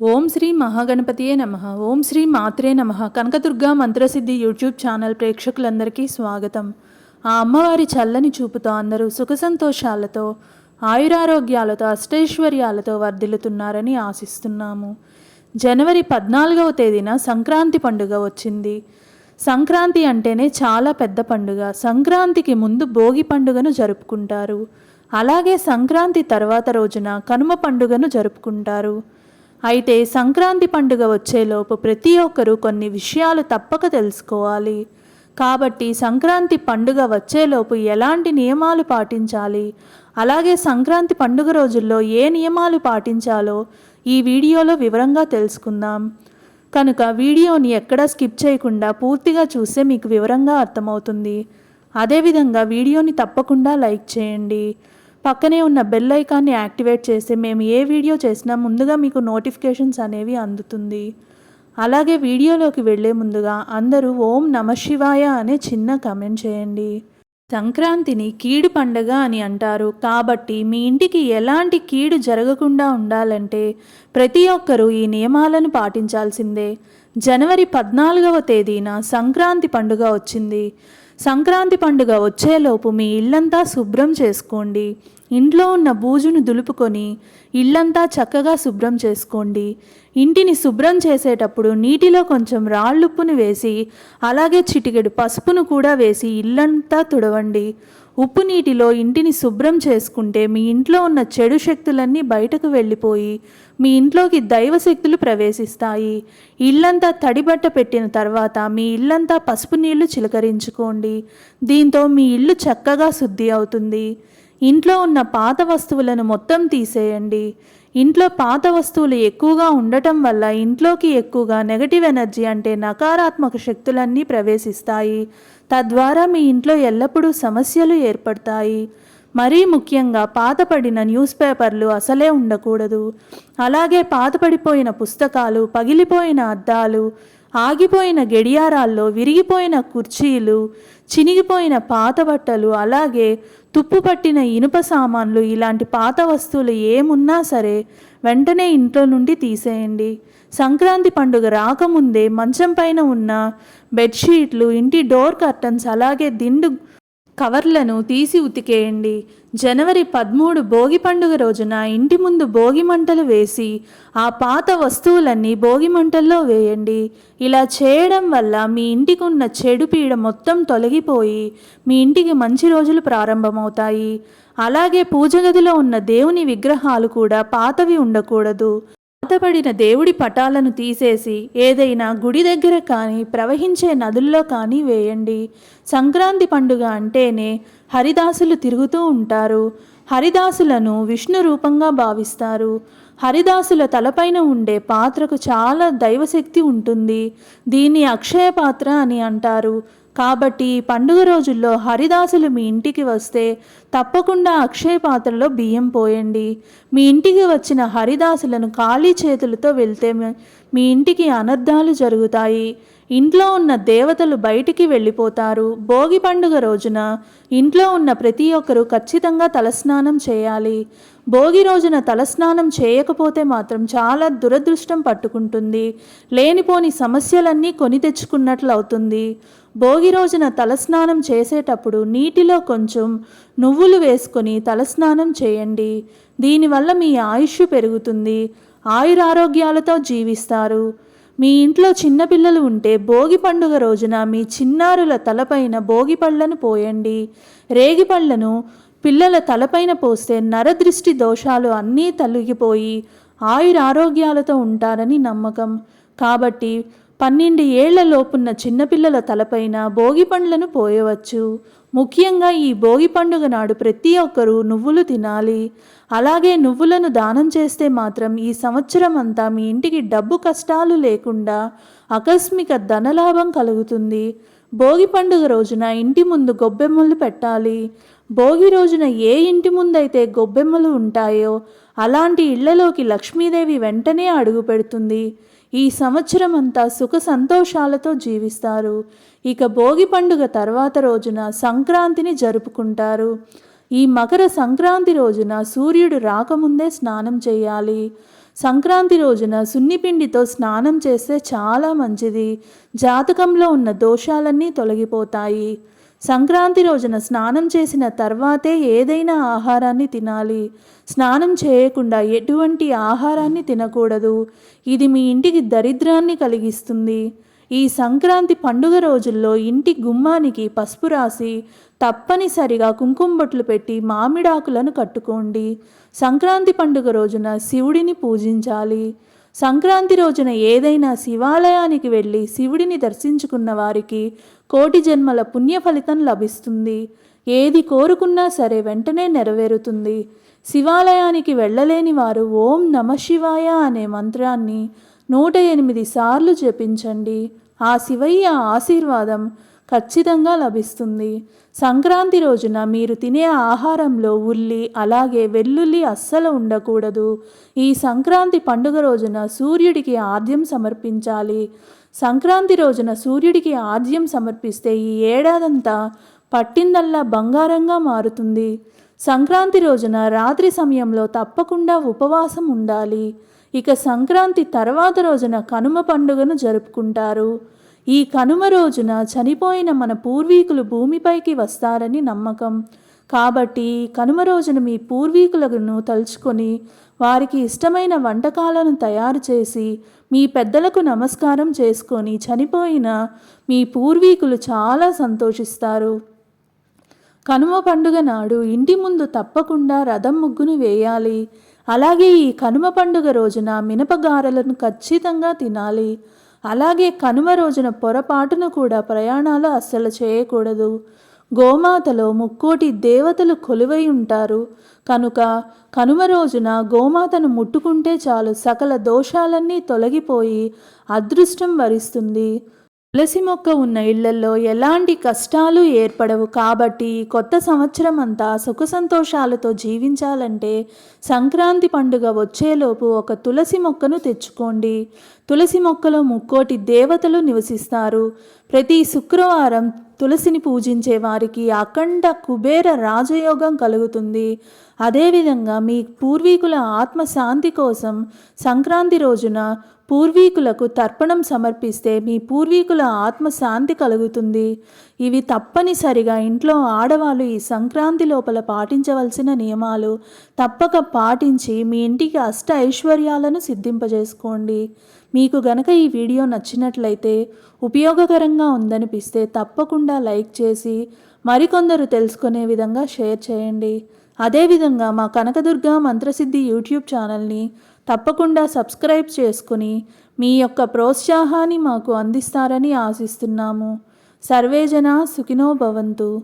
ఓం శ్రీ మహాగణపతియే నమ. ఓం శ్రీ మాత్రే నమ. Kanakadurga మంత్రసిద్ధి YouTube channel ప్రేక్షకులందరికీ స్వాగతం. ఆ అమ్మవారి చల్లని చూపుతో అందరూ సుఖ సంతోషాలతో ఆయురారోగ్యాలతో అష్టైశ్వర్యాలతో వర్ధిల్లుతున్నారని ఆశిస్తున్నాము. జనవరి పద్నాలుగవ తేదీన సంక్రాంతి పండుగ వచ్చింది. సంక్రాంతి అంటేనే చాలా పెద్ద పండుగ. సంక్రాంతికి ముందు భోగి పండుగను జరుపుకుంటారు. అలాగే సంక్రాంతి తర్వాత రోజున కనుమ పండుగను జరుపుకుంటారు. అయితే సంక్రాంతి పండుగ వచ్చేలోపు ప్రతి ఒక్కరూ కొన్ని విషయాలు తప్పక తెలుసుకోవాలి. కాబట్టి సంక్రాంతి పండుగ వచ్చేలోపు ఎలాంటి నియమాలు పాటించాలి? అలాగే సంక్రాంతి పండుగ రోజుల్లో ఏ నియమాలు పాటించాలో ఈ వీడియోలో వివరంగా తెలుసుకుందాం. కనుక వీడియోని ఎక్కడా స్కిప్ చేయకుండా పూర్తిగా చూస్తే మీకు వివరంగా అర్థమవుతుంది. అదేవిధంగా వీడియోని తప్పకుండా లైక్ చేయండి. పక్కనే ఉన్న బెల్ ఐకాన్ని యాక్టివేట్ చేస్తే మేము ఏ వీడియో చేసినా ముందుగా మీకు నోటిఫికేషన్స్ అనేవి అందుతుంది. అలాగే వీడియోలోకి వెళ్ళే ముందుగా అందరూ ఓం నమ శివాయ అనే చిన్న కమెంట్ చేయండి. సంక్రాంతిని కీడు పండగ అని అంటారు. కాబట్టి మీ ఇంటికి ఎలాంటి కీడు జరగకుండా ఉండాలంటే ప్రతి ఒక్కరూ ఈ నియమాలను పాటించాల్సిందే. జనవరి పద్నాలుగవ తేదీన సంక్రాంతి పండుగ వచ్చింది. సంక్రాంతి పండుగ వచ్చేలోపు మీ ఇల్లంతా శుభ్రం చేసుకోండి. ఇంట్లో ఉన్న బూజును దులుపుకొని ఇల్లంతా చక్కగా శుభ్రం చేసుకోండి. ఇంటిని శుభ్రం చేసేటప్పుడు నీటిలో కొంచెం రాళ్ళుప్పును వేసి అలాగే చిటికెడు పసుపును కూడా వేసి ఇల్లంతా తుడవండి. ఉప్పు నీటిలో ఇంటిని శుభ్రం చేసుకుంటే మీ ఇంట్లో ఉన్న చెడు శక్తులన్నీ బయటకు వెళ్ళిపోయి మీ ఇంట్లోకి దైవశక్తులు ప్రవేశిస్తాయి. ఇల్లంతా తడిబట్ట పెట్టిన తర్వాత మీ ఇల్లంతా పసుపు నీళ్ళు చిలకరించుకోండి. దీంతో మీ ఇల్లు చక్కగా శుద్ధి అవుతుంది. ఇంట్లో ఉన్న పాత వస్తువులను మొత్తం తీసేయండి. ఇంట్లో పాత వస్తువులు ఎక్కువగా ఉండటం వల్ల ఇంట్లోకి ఎక్కువగా నెగటివ్ ఎనర్జీ అంటే నకారాత్మక శక్తులన్నీ ప్రవేశిస్తాయి. తద్వారా మీ ఇంట్లో ఎల్లప్పుడూ సమస్యలు ఏర్పడతాయి. మరీ ముఖ్యంగా పాతపడిన న్యూస్ పేపర్లు అసలే ఉండకూడదు. అలాగే పాతపడిపోయిన పుస్తకాలు పగిలిపోయిన అద్దాలు ఆగిపోయిన గడియారాల్లో విరిగిపోయిన కుర్చీలు చినిగిపోయిన పాత బట్టలు అలాగే తుప్పుపట్టిన ఇనుప సామాన్లు ఇలాంటి పాత వస్తువులు ఏమున్నా సరే వెంటనే ఇంట్లో నుండి తీసేయండి. సంక్రాంతి పండుగ రాకముందే మంచం పైన ఉన్న బెడ్షీట్లు ఇంటి డోర్ కర్టన్స్ అలాగే దిండు కవర్లను తీసి ఉతికేయండి. జనవరి పదమూడు భోగి పండుగ రోజున ఇంటి ముందు భోగి మంటలు వేసి ఆ పాత వస్తువులన్నీ భోగి మంటల్లో వేయండి. ఇలా చేయడం వల్ల మీ ఇంటికి ఉన్న చెడు పీడ మొత్తం తొలగిపోయి మీ ఇంటికి మంచి రోజులు ప్రారంభమవుతాయి. అలాగే పూజ గదిలో ఉన్న దేవుని విగ్రహాలు కూడా పాతవి ఉండకూడదు. పాతపడిన దేవుడి పటాలను తీసేసి ఏదైనా గుడి దగ్గర కానీ ప్రవహించే నదుల్లో కానీ వేయండి. సంక్రాంతి పండుగ అంటేనే హరిదాసులు తిరుగుతూ ఉంటారు. హరిదాసులను విష్ణు రూపంగా భావిస్తారు. హరిదాసుల తలపైన ఉండే పాత్రకు చాలా దైవశక్తి ఉంటుంది. దీన్ని అక్షయ పాత్ర అని అంటారు. కాబట్టి ఈ పండుగ రోజుల్లో హరిదాసులు మీ ఇంటికి వస్తే తప్పకుండా అక్షయ పాత్రలో బియ్యం పోయండి. మీ ఇంటికి వచ్చిన హరిదాసులను ఖాళీ చేతులతో వెళ్తే మీ ఇంటికి అనర్థాలు జరుగుతాయి. ఇంట్లో ఉన్న దేవతలు బయటికి వెళ్ళిపోతారు. భోగి పండుగ రోజున ఇంట్లో ఉన్న ప్రతి ఒక్కరూ ఖచ్చితంగా తలస్నానం చేయాలి. భోగి రోజున తలస్నానం చేయకపోతే మాత్రం చాలా దురదృష్టం పట్టుకుంటుంది. లేనిపోని సమస్యలన్నీ కొని తెచ్చుకున్నట్లు అవుతుంది భోగి రోజున తలస్నానం చేసేటప్పుడు నీటిలో కొంచెం నువ్వులు వేసుకొని తలస్నానం చేయండి. దీనివల్ల మీ ఆయుష్ పెరుగుతుంది. ఆయురారోగ్యాలతో జీవిస్తారు. మీ ఇంట్లో చిన్నపిల్లలు ఉంటే భోగి పండుగ రోజున మీ చిన్నారుల తలపైన భోగి పళ్ళను పోయండి. రేగి పళ్ళను పిల్లల తలపైన పోస్తే నరదృష్టి దోషాలు అన్నీ తొలగిపోయి ఆయురారోగ్యాలతో ఉంటారని నమ్మకం. కాబట్టి పన్నెండు ఏళ్ళ లోపున్న చిన్నపిల్లల తలపైన భోగి పండ్లను పోయవచ్చు. ముఖ్యంగా ఈ భోగి పండుగ నాడు ప్రతి ఒక్కరూ నువ్వులు తినాలి. అలాగే నువ్వులను దానం చేస్తే మాత్రం ఈ సంవత్సరం అంతా మీ ఇంటికి డబ్బు కష్టాలు లేకుండా ఆకస్మిక ధనలాభం కలుగుతుంది. భోగి పండుగ రోజున ఇంటి ముందు గొబ్బెమ్మలు పెట్టాలి. భోగి రోజున ఏ ఇంటి ముందైతే గొబ్బెమ్మలు ఉంటాయో అలాంటి ఇళ్ళలోకి లక్ష్మీదేవి వెంటనే అడుగు పెడుతుంది. ఈ సంవత్సరం అంతా సుఖ సంతోషాలతో జీవిస్తారు. ఇక భోగి పండుగ తర్వాత రోజున సంక్రాంతిని జరుపుకుంటారు. ఈ మకర సంక్రాంతి రోజున సూర్యుడు రాకముందే స్నానం చేయాలి. సంక్రాంతి రోజున సున్నిపిండితో స్నానం చేస్తే చాలా మంచిది. జాతకంలో ఉన్న దోషాలన్నీ తొలగిపోతాయి. సంక్రాంతి రోజున స్నానం చేసిన తర్వాతే ఏదైనా ఆహారాన్ని తినాలి. స్నానం చేయకుండా ఎటువంటి ఆహారాన్ని తినకూడదు. ఇది మీ ఇంటికి దరిద్రాన్ని కలిగిస్తుంది. ఈ సంక్రాంతి పండుగ రోజుల్లో ఇంటి గుమ్మానికి పసుపు రాసి తప్పనిసరిగా కుంకుమ బొట్లు పెట్టి మామిడాకులను కట్టుకోండి. సంక్రాంతి పండుగ రోజున శివుడిని పూజించాలి. సంక్రాంతి రోజున ఏదైనా శివాలయానికి వెళ్ళి శివుడిని దర్శించుకున్న వారికి కోటి జన్మల పుణ్య ఫలితం లభిస్తుంది. ఏది కోరుకున్నా సరే వెంటనే నెరవేరుతుంది. శివాలయానికి వెళ్ళలేని వారు ఓం నమ శివాయ అనే మంత్రాన్ని నూట ఎనిమిది సార్లు జపించండి. ఆ శివయ్య ఆశీర్వాదం ఖచ్చితంగా లభిస్తుంది. సంక్రాంతి రోజున మీరు తినే ఆహారంలో ఉల్లి అలాగే వెల్లుల్లి అస్సలు ఉండకూడదు. ఈ సంక్రాంతి పండుగ రోజున సూర్యుడికి ఆద్యం సమర్పించాలి. సంక్రాంతి రోజున సూర్యుడికి ఆద్యం సమర్పిస్తే ఈ ఏడాదంతా పట్టిందల్లా బంగారంగా మారుతుంది. సంక్రాంతి రోజున రాత్రి సమయంలో తప్పకుండా ఉపవాసం ఉండాలి. ఇక సంక్రాంతి తర్వాత రోజున కనుమ పండుగను జరుపుకుంటారు. ఈ కనుమ రోజున చనిపోయిన మన పూర్వీకులు భూమిపైకి వస్తారని నమ్మకం. కాబట్టి కనుమ రోజున మీ పూర్వీకులను తలుచుకొని వారికి ఇష్టమైన వంటకాలను తయారు చేసి మీ పెద్దలకు నమస్కారం చేసుకొని చనిపోయిన మీ పూర్వీకులు చాలా సంతోషిస్తారు. కనుమ పండుగ నాడు ఇంటి ముందు తప్పకుండా రథం ముగ్గును వేయాలి. అలాగే ఈ కనుమ పండుగ రోజున మినపగారెలను ఖచ్చితంగా తినాలి. అలాగే కనుమ రోజున పొరపాటున కూడా ప్రయాణాలు అస్సలు చేయకూడదు. గోమాతలో ముక్కోటి దేవతలు కొలువై ఉంటారు. కనుక కనుమ రోజున గోమాతను ముట్టుకుంటే చాలు సకల దోషాలన్నీ తొలగిపోయి అదృష్టం వరిస్తుంది. తులసి మొక్క ఉన్న ఇళ్ళలో ఎలాంటి కష్టాలు ఏర్పడవు. కాబట్టి కొత్త సంవత్సరం అంతా సుఖ సంతోషాలతో జీవించాలంటే సంక్రాంతి పండుగ వచ్చేలోపు ఒక తులసి మొక్కను తెచ్చుకోండి. తులసి మొక్కలో ముక్కోటి దేవతలు నివసిస్తారు. ప్రతి శుక్రవారం తులసిని పూజించే వారికి అఖండ కుబేర రాజయోగం కలుగుతుంది. అదేవిధంగా మీ పూర్వీకుల ఆత్మశాంతి కోసం సంక్రాంతి రోజున పూర్వీకులకు తర్పణం సమర్పిస్తే మీ పూర్వీకుల ఆత్మశాంతి కలుగుతుంది. ఇవి తప్పనిసరిగా ఇంట్లో ఆడవాళ్ళు ఈ సంక్రాంతి లోపల పాటించవలసిన నియమాలు. తప్పక పాటించి మీ ఇంటికి అష్ట ఐశ్వర్యాలను సిద్ధింపజేసుకోండి. మీకు గనక ఈ వీడియో నచ్చినట్లయితే ఉపయోగకరంగా ఉందనిపిస్తే తప్పకుండా లైక్ చేసి మరికొందరు తెలుసుకునే విధంగా షేర్ చేయండి. అదేవిధంగా మా కనకదుర్గ మంత్రసిద్ధి యూట్యూబ్ ఛానల్ని తప్పకుండా సబ్స్క్రైబ్ చేసుకుని మీ యొక్క ప్రోత్సాహాన్ని మాకు అందిస్తారని ఆశిస్తున్నాము. సర్వేజన సుఖినో భవంతు.